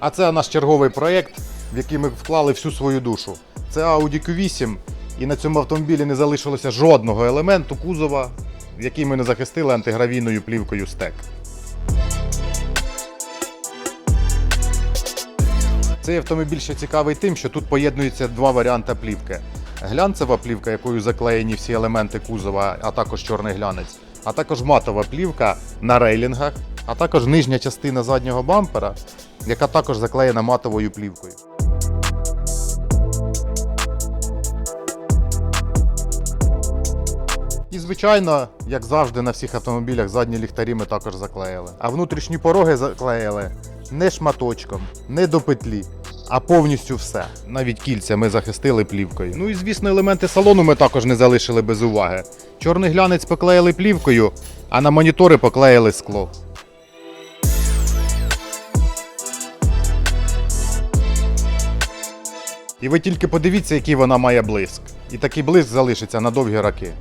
А це наш черговий проєкт, в який ми вклали всю свою душу. Це Audi Q8, і на цьому автомобілі не залишилося жодного елементу кузова, який ми не захистили антигравійною плівкою стек. Цей автомобіль ще цікавий тим, що тут поєднуються два варіанти плівки. Глянцева плівка, якою заклеєні всі елементи кузова, а також чорний глянець, а також матова плівка на рейлінгах, а також нижня частина заднього бампера, яка також заклеєна матовою плівкою. І, звичайно, як завжди, на всіх автомобілях задні ліхтарі ми також заклеїли. А внутрішні пороги заклеїли не шматочком, не до петлі, а повністю все. Навіть кільця ми захистили плівкою. Ну і звісно, елементи салону ми також не залишили без уваги. Чорний глянець поклеїли плівкою, а на монітори поклеїли скло. І ви тільки подивіться, який вона має блиск. І такий блиск залишиться на довгі роки.